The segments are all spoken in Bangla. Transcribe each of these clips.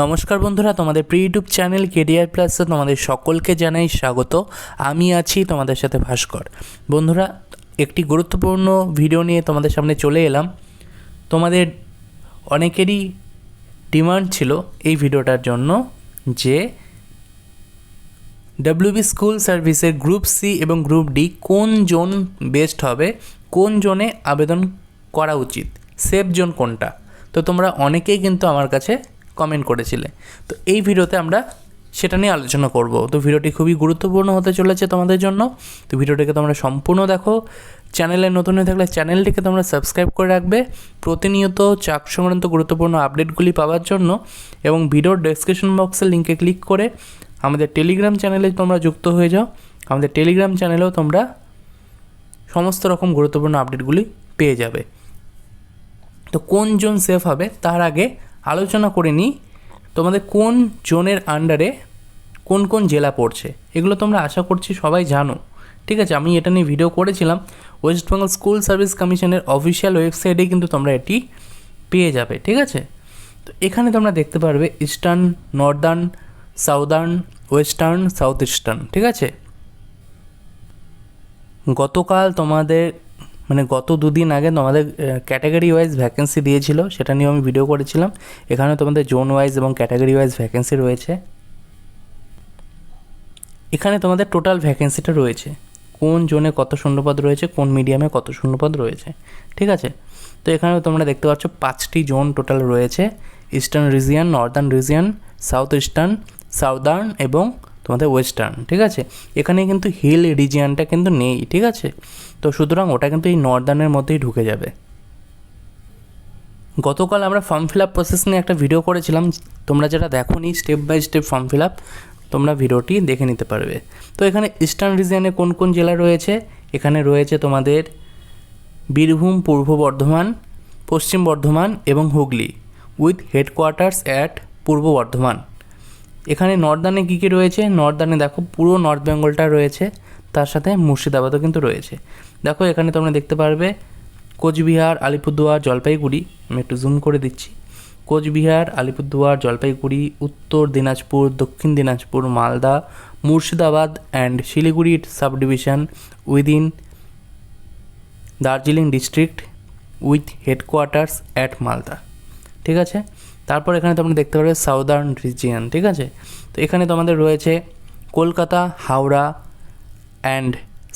নমস্কার বন্ধুরা, তোমাদের প্রি ইউটিউব চ্যানেল কেরিয়ার প্লাসে তোমাদের সকলকে জানাই স্বাগত। আমি আছি তোমাদের সাথে ভাস্কর। বন্ধুরা, একটি গুরুত্বপূর্ণ ভিডিও নিয়ে তোমাদের সামনে চলে এলাম। তোমাদের অনেকেরই ডিমান্ড ছিল এই ভিডিওটার জন্য যে ডাব্লিউবি স্কুল সার্ভিসের গ্রুপ সি এবং গ্রুপ ডি কোন জোন বেস্ট হবে, কোন জোনে আবেদন করা উচিত, সেফ জোন কোনটা? তো তোমরা অনেকেই কিন্তু আমার কাছে কমেন্ট করেছিলে। তো এই ভিডিওতে আমরা সেটা নিয়ে আলোচনা করব। তো ভিডিওটি খুবই গুরুত্বপূর্ণ হতে চলেছে তোমাদের জন্য। তো ভিডিওটিকে তোমরা সম্পূর্ণ দেখো। চ্যানেলে নতুন হয়ে থাকলে চ্যানেলটিকে তোমরা সাবস্ক্রাইব করে রাখবে। প্রতিনিয়ত চাক সংক্রান্ত গুরুত্বপূর্ণ আপডেটগুলি পাওয়ার জন্য এবং ভিডিওর ডেসক্রিপশন বক্সের লিঙ্কে ক্লিক করে আমাদের টেলিগ্রাম চ্যানেলে তোমরা যুক্ত হয়ে যাও। আমাদের টেলিগ্রাম চ্যানেলেও তোমরা সমস্ত রকম গুরুত্বপূর্ণ আপডেটগুলি পেয়ে যাবে। তো কোন জোন সেফ হবে তার আগে আলোচনা করে নিই তোমাদের কোন জোনের আন্ডারে কোন কোন জেলা পড়ছে। এগুলো তোমরা আশা করছি সবাই জানো। ঠিক আছে, আমি এটা নিয়ে ভিডিও করেছিলাম। ওয়েস্ট বেঙ্গল স্কুল সার্ভিস কমিশনের অফিসিয়াল ওয়েবসাইটে কিন্তু তোমরা এটি পেয়ে যাবে, ঠিক আছে? তো এখানে তোমরা দেখতে পারবে eastern northern southern western south eastern ঠিক আছে? গতকাল তোমাদের মানে গত দুদিন আগে তোমাদের ক্যাটাগরি ওয়াইজ ভ্যাকেন্সি দিয়েছিল, সেটা নিয়ে আমি ভিডিও করেছিলাম। এখানে তোমাদের জোন ওয়াইজ এবং ক্যাটাগরি ওয়াইজ ভ্যাকেন্সি রয়েছে। এখানে তোমাদের টোটাল ভ্যাকেন্সিটা রয়েছে। কোন জোনে কত শূন্যপদ রয়েছে, কোন মিডিয়ামে কত শূন্যপদ রয়েছে, ঠিক আছে? তো এখানে তোমরা দেখতে পাচ্ছ পাঁচটি জোন টোটাল রয়েছে। Eastern region northern region south eastern southern এবং তোমাদের ওয়েস্টার্ন ঠিক আছে? এখানে কিন্তু হিল রিজিয়ানটা কিন্তু নেই, ঠিক আছে? তো সুতরাং ওটা কিন্তু এই নর্দার্নের মধ্যেই ঢুকে যাবে। গতকাল আমরা ফর্ম ফিল আপ প্রসেস নিয়ে একটা ভিডিও করেছিলাম, তোমরা যারা দেখো নি step by step form fill up তোমরা ভিডিওটি দেখে নিতে পারবে। তো এখানে ইস্টার্ন রিজিয়নে কোন কোন জেলা রয়েছে? এখানে রয়েছে তোমাদের বীরভূম, পূর্ব বর্ধমান, পশ্চিম বর্ধমান এবং হুগলি উইথ হেডকোয়ার্টার্স অ্যাট পূর্ব বর্ধমান। এখানে নর্দানে কী কী রয়েছে? নর্দানে দেখো পুরো নর্থ বেঙ্গলটা রয়েছে, তার সাথে মুর্শিদাবাদও কিন্তু রয়েছে। দেখো এখানে তোমরা দেখতে পারবে কোচবিহার, আলিপুরদুয়ার, জলপাইগুড়ি, আমি একটু জুম করে দিচ্ছি। Cooch Behar, Alipurduar, Jalpaiguri, Uttar Dinajpur, Dakshin Dinajpur, Malda, Murshidabad and Siliguri sub division within Darjeeling district with headquarters at Malda ঠিক আছে? তারপর এখানে তোমরা দেখতে পারবে সাউদার্ন রিজিয়ান ঠিক আছে? তো এখানে তোমাদের রয়েছে Kolkata, Howrah and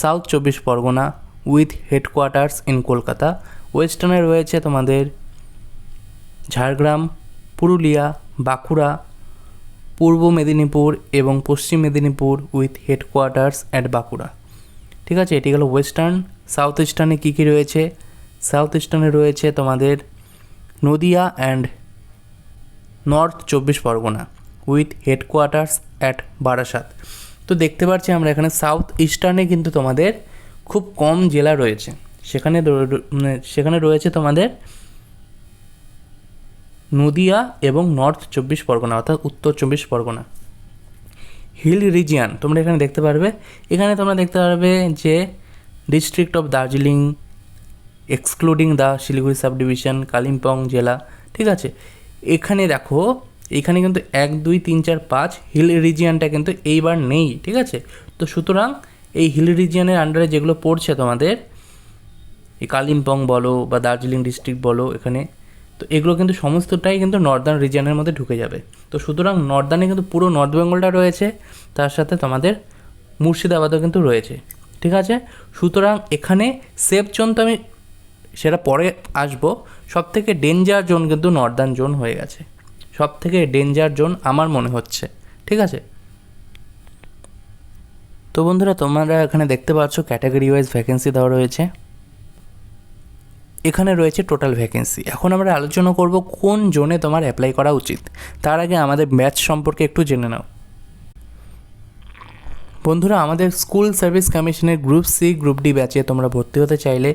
south Chabbish Pargana with headquarters in Kolkata. ওয়েস্টার্নে রয়েছে তোমাদের ঝাড়গ্রাম, পুরুলিয়া, বাঁকুড়া, পূর্ব মেদিনীপুর এবং Paschim Medinipur with headquarters at Bankura. ঠিক আছে? এটি হলো ওয়েস্টার্ন সাউথ ইস্টার্নে কী কী রয়েছে? সাউথ ইস্টার্নে রয়েছে তোমাদের Nadia and north Chabbish Pargana with headquarters at Barasat. তো দেখতে পাচ্ছি আমরা এখানে সাউথ ইস্টার্নে কিন্তু তোমাদের খুব কম জেলা রয়েছে। সেখানে মানে সেখানে রয়েছে তোমাদের নদিয়া এবং নর্থ চব্বিশ পরগনা অর্থাৎ উত্তর চব্বিশ পরগনা। হিল রিজিয়ান, তোমরা এখানে দেখতে পারবে। এখানে তোমরা দেখতে পারবে যে district of Darjeeling, excluding the Siliguri sub division Kalimpong জেলা, ঠিক আছে? এখানে দেখো, এখানে কিন্তু এক, দুই, তিন, চার, পাঁচ হিল রিজিয়ানটা কিন্তু এইবার নেই, ঠিক আছে? তো সুতরাং এই হিল রিজিয়ানের আন্ডারে যেগুলো পড়ছে তোমাদের, এই কালিম্পং বলো বা দার্জিলিং ডিস্ট্রিক্ট বলো এখানে, তো এগুলো কিন্তু সমস্তটাই কিন্তু নর্দার্ন রিজিয়ানের মধ্যে ঢুকে যাবে। তো সুতরাং নর্দার্নে কিন্তু পুরো নর্থ বেঙ্গলটা রয়েছে, তার সাথে তোমাদের মুর্শিদাবাদও কিন্তু রয়েছে, ঠিক আছে? সুতরাং এখানে সেফ জোন তো আমি সেটা পরে আসব। সব থেকে ডেঞ্জার জোন কিন্তু নর্দার্ন জোন হয়ে গেছে। সব থেকে ডেঞ্জার জোন আমার মনে হচ্ছে। ঠিক আছে? তো বন্ধুরা, তোমরা এখানে দেখতে পাচ্ছ ক্যাটাগরি ওয়াইজ ভ্যাকেন্সি দেওয়া রয়েছে। এখানে রয়েছে টোটাল ভ্যাকেন্সি এখন আমরা আলোচনা করব কোন জোনে তোমার অ্যাপ্লাই করা উচিত। তার আগে আমাদের ব্যাচ সম্পর্কে একটু জেনে নাও। বন্ধুরা, আমাদের স্কুল সার্ভিস কমিশনের গ্রুপ সি, গ্রুপ ডি ব্যাচে তোমরা ভর্তি হতে চাইলে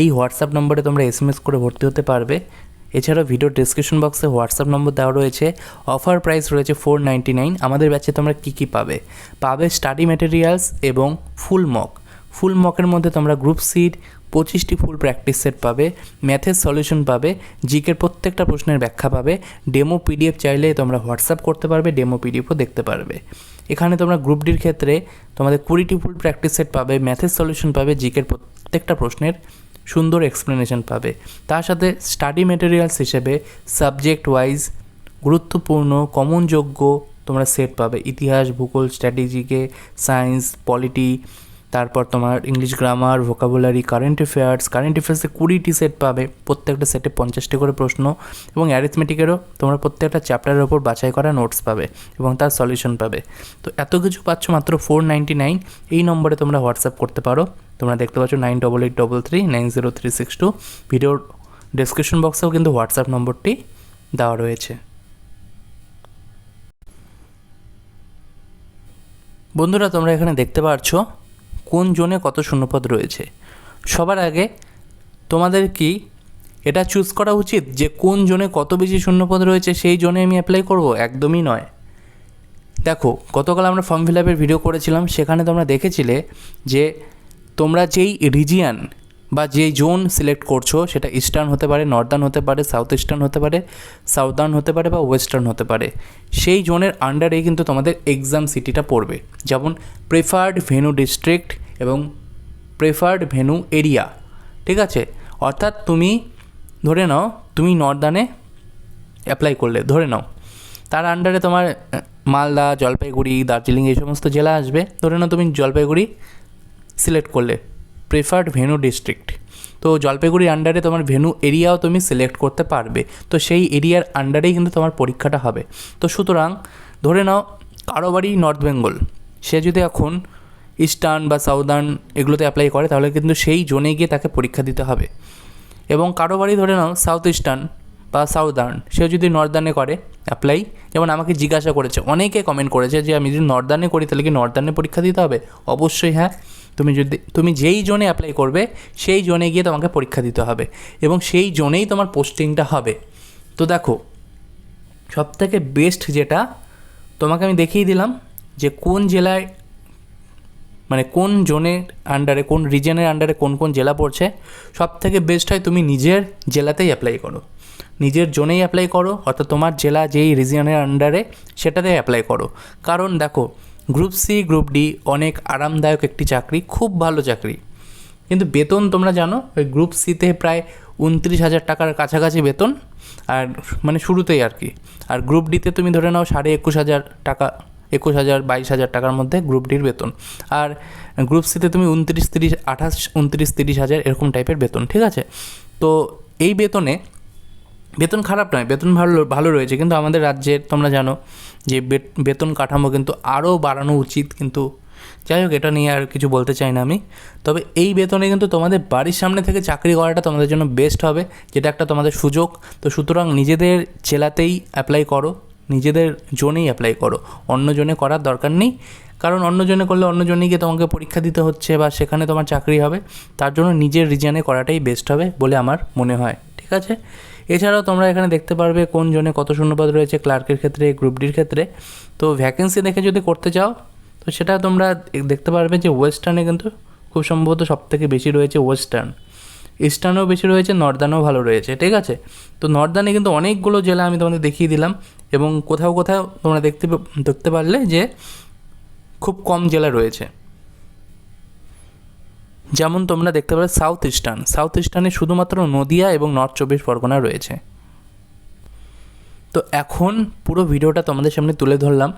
এই হোয়াটসঅ্যাপ নম্বরে তোমরা এস এম এস করে ভর্তি হতে পারবে। এছাড়াও ভিডিও ডিসক্রিপশন বক্সে হোয়াটসঅ্যাপ নম্বর দেওয়া রয়েছে। অফার প্রাইস রয়েছে ফোর নাইনটি নাইন। আমাদের ব্যাচে তোমরা কী কী পাবে? পাবে স্টাডি ম্যাটেরিয়ালস এবং ফুল মক। ফুল মকের মধ্যে তোমরা গ্রুপ সিট পঁচিশটি ফুল প্র্যাকটিস সেট পাবে ম্যাথের সলিউশন পাবে জিকের প্রত্যেকটা প্রশ্নের ব্যাখ্যা পাবে ডেমো পিডিএফ চাইলে তোমরা হোয়াটসঅ্যাপ করতে পারবে ডেমো পিডিএফও দেখতে পারবে। এখানে তোমরা গ্রুপ ডির ক্ষেত্রে তোমাদের কুড়িটি ফুল প্র্যাকটিস সেট পাবে ম্যাথের সলিউশন পাবে জিকের প্রত্যেকটা প্রশ্নের সুন্দর এক্সপ্লেনেশন পাবে। তার সাথে স্টাডি মেটেরিয়ালস হিসেবে সাবজেক্ট ওয়াইজ গুরুত্বপূর্ণ কমনযোগ্য তোমরা সেট পাবে। ইতিহাস, ভূগোল স্ট্র্যাটেজিকে সায়েন্স পলিটি তারপর তোমার English grammar vocabulary current affairs current অ্যাফেয়ার্সে কুড়িটি সেট পাবে, প্রত্যেকটা সেটে পঞ্চাশটি করে প্রশ্ন এবং অ্যারিথমেটিকেরও তোমরা প্রত্যেকটা চ্যাপ্টারের ওপর বাছাই করা নোটস পাবে এবং তার সলিউশন পাবে। তো এত কিছু পাচ্ছ মাত্র ফোর নাইনটি নাইন এই নম্বরে তোমরা হোয়াটসঅ্যাপ করতে পারো। তোমরা দেখতে পাচ্ছ nine double eight double three nine zero three six two ভিডিওর ডেসক্রিপশন বক্সেও কিন্তু হোয়াটসঅ্যাপ নম্বরটি দেওয়া রয়েছে। বন্ধুরা, তোমরা এখানে দেখতে পাচ্ছ কোন জোনে কত শূন্যপদ রয়েছে? সবার আগে তোমাদের কি এটা চুজ করা উচিত যে কোন জোনে কত বেশি শূন্যপদ রয়েছে? সেই জোনে আমি অ্যাপ্লাই করব? একদমই নয়। দেখো, গতকাল আমরা ফর্ম ফিল আপের ভিডিও করেছিলাম। সেখানে তোমরা দেখেছিলে যে তোমরা যেই রিজিয়ান বা যেই জোন সিলেক্ট করছ, সেটা ইস্টার্ন হতে পারে, নর্দার্ন হতে পারে, সাউথ ইস্টার্ন হতে পারে, সাউদার্ন হতে পারে বা ওয়েস্টার্ন হতে পারে। সেই জোনের আন্ডারে কিন্তু তোমাদের এক্সাম সিটিটা পড়বে। যেমন প্রেফার্ড ভেনু ডিস্ট্রিক্ট এবং প্রেফার্ড ভেনু এরিয়া ঠিক আছে? অর্থাৎ তুমি, ধরে নাও, তুমি নর্দার্নে অ্যাপ্লাই করলে, ধরে নাও। তার আন্ডারে তোমার মালদা, জলপাইগুড়ি, দার্জিলিং এই সমস্ত জেলা আসবে। ধরে নাও তুমি জলপাইগুড়ি সিলেক্ট করলে। প্রেফার্ড ভেনু ডিস্ট্রিক্ট তো জলপাইগুড়ির আন্ডারে তোমার ভেনু এরিয়াও তুমি সিলেক্ট করতে পারবে। তো সেই এরিয়ার আন্ডারেই কিন্তু তোমার পরীক্ষাটা হবে। তো সুতরাং ধরে নাও কারও বাড়ি নর্থ বেঙ্গল সে যদি এখন ইস্টার্ন বা সাউদার্ন এগুলোতে অ্যাপ্লাই করে, তাহলে কিন্তু সেই জোনে গিয়ে তাকে পরীক্ষা দিতে হবে। এবং কারও বাড়ি ধরে নাও সাউথ ইস্টার্ন বা সাউদার্ন, সেও যদি নর্দার্নে করে অ্যাপ্লাই যেমন আমাকে জিজ্ঞাসা করেছে, অনেকে কমেন্ট করেছে যে আমি যদি নর্দার্নে করি, তাহলে কি নর্দার্নে পরীক্ষা দিতে হবে? অবশ্যই হ্যাঁ। তুমি যদি, তুমি যেই জোনে অ্যাপ্লাই করবে, সেই জোনে গিয়ে তোমাকে পরীক্ষা দিতে হবে এবং সেই জোনেই তোমার পোস্টিংটা হবে। তো দেখো, সবথেকে বেস্ট যেটা, তোমাকে আমি দেখিয়ে দিলাম যে কোন জেলায় মানে কোন জোনের আন্ডারে কোন রিজনের আন্ডারে কোন কোন জেলা পড়ছে সব থেকে বেস্ট হয় তুমি নিজের জেলাতেই অ্যাপ্লাই করো। নিজের জোনেই অ্যাপ্লাই করো, অর্থাৎ তোমার জেলা যেই রিজিয়নের আন্ডারে সেটাতে অ্যাপ্লাই করো। কারণ দেখো গ্রুপ সি গ্রুপ ডি অনেক আরামদায়ক একটি চাকরি, খুব ভালো চাকরি। কিন্তু বেতন তোমরা জানো, ওই গ্রুপ সিতে প্রায় উনত্রিশ হাজার টাকার কাছাকাছি বেতন, আর মানে শুরুতেই আর কি। আর গ্রুপ ডিতে তুমি ধরে নাও সাড়ে একুশ হাজার টাকা, একুশ হাজার, বাইশ হাজার টাকার মধ্যে গ্রুপ ডির বেতন। আর গ্রুপ সিতে তুমি উনত্রিশ, তিরিশ, আঠাশ, উনত্রিশ, তিরিশ হাজার এরকম টাইপের বেতন, ঠিক আছে? তো এই বেতনে বেতন খারাপ নয়, বেতন ভালো ভালো রয়েছে, কিন্তু আমাদের রাজ্যের তোমরা জানো যে বেতন কাঠামো কিন্তু আরও বাড়ানো উচিত কিন্তু। যাই হোক, এটা নিয়ে আর কিছু বলতে চাই না আমি। তবে এই বেতনে কিন্তু তোমাদের বাড়ির সামনে থেকে চাকরি করাটা তোমাদের জন্য বেস্ট হবে, যেটা একটা তোমাদের সুযোগ। তো সুতরাং নিজেদের জেলাতেই অ্যাপ্লাই করো, নিজেদের জোনেই অ্যাপ্লাই করো। অন্য জনে করার দরকার নেই, কারণ অন্য জনে করলে অন্য জনে গিয়ে তোমাকে পরীক্ষা দিতে হচ্ছে বা সেখানে তোমার চাকরি হবে। তার জন্য নিজের রিজনে করাটাই বেস্ট হবে বলে আমার মনে হয়, ঠিক আছে? এছাড়াও তোমরা এখানে দেখতে পারবে কোন জনে কত শূন্যপদ রয়েছে ক্লার্কের ক্ষেত্রে গ্রুপ ডির ক্ষেত্রে। তো ভ্যাকেন্সি দেখে যদি করতে চাও, তো সেটা তোমরা দেখতে পারবে যে ওয়েস্টার্নে কিন্তু খুব সম্ভবত সব থেকে বেশি রয়েছে ওয়েস্টার্ন ইস্টার্নেও বেশি রয়েছে নর্দার্নেও ভালো রয়েছে, ঠিক আছে? তো নর্দার্নে কিন্তু অনেকগুলো জেলা আমি তোমাদের দেখিয়ে দিলাম এবং কোথাও কোথাও তোমরা দেখতে দেখতে পারলে যে খুব কম জেলা রয়েছে। যেমন তোমরা দেখতে পাবে সাউথ ইস্টার্ন সাউথ ইস্টার্নে শুধুমাত্র নদিয়া এবং নর্থ চব্বিশ পরগনা রয়েছে। তো এখন পুরো ভিডিওটা তোমাদের সামনে তুলে ধরলাম।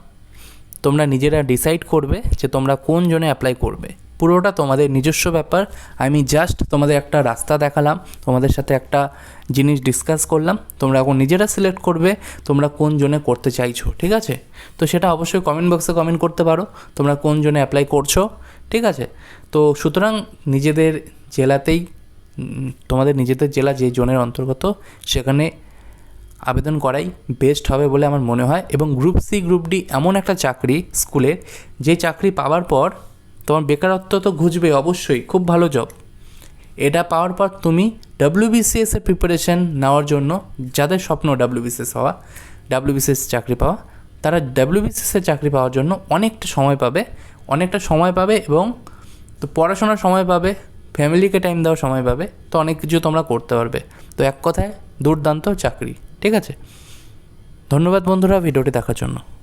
তোমরা নিজেরা ডিসাইড করবে যে তোমরা কোন জনে অ্যাপ্লাই করবে। পুরোটা তোমাদের নিজস্ব ব্যাপার। আমি জাস্ট তোমাদের একটা রাস্তা দেখালাম, তোমাদের সাথে একটা জিনিস ডিসকাস করলাম। তোমরা এখন নিজেরা সিলেক্ট করবে তোমরা কোন জনে করতে চাইছো, ঠিক আছে? তো সেটা অবশ্যই কমেন্ট বক্সে কমেন্ট করতে পারো। তোমরা কোন জনে অ্যাপ্লাই করছ ঠিক আছে? তো সুতরাং নিজেদের জেলাতেই তোমাদের নিজেদের জেলা যে জোনের অন্তর্গত, সেখানে আবেদন করাই বেস্ট হবে বলে আমার মনে হয় এবং গ্রুপ সি গ্রুপ ডি এমন একটা চাকরি স্কুলের যে চাকরি পাওয়ার পর তোমার বেকারত্ব তো ঘুচবে অবশ্যই, খুব ভালো জব এটা পাওয়ার পর তুমি ডাব্লিউবিসিএস এর প্রিপারেশন নেওয়ার জন্য যাদের স্বপ্ন ডাব্লিউবিসিএস হওয়া ডাব্লিউবিসিএস চাকরি পাওয়া, তারা ডাব্লিউবিসিএস এর চাকরি পাওয়ার জন্য অনেকটা সময় পাবে অনেকটা সময় পাবে এবং তো পড়াশোনার সময় পাবে ফ্যামিলিকে টাইম দেওয়ার সময় পাবে, তো অনেক কিছু তোমরা করতে পারবে। তো এক কথায় দুর্দান্ত চাকরি, ঠিক আছে? ধন্যবাদ বন্ধুরা, ভিডিওটি দেখার জন্য।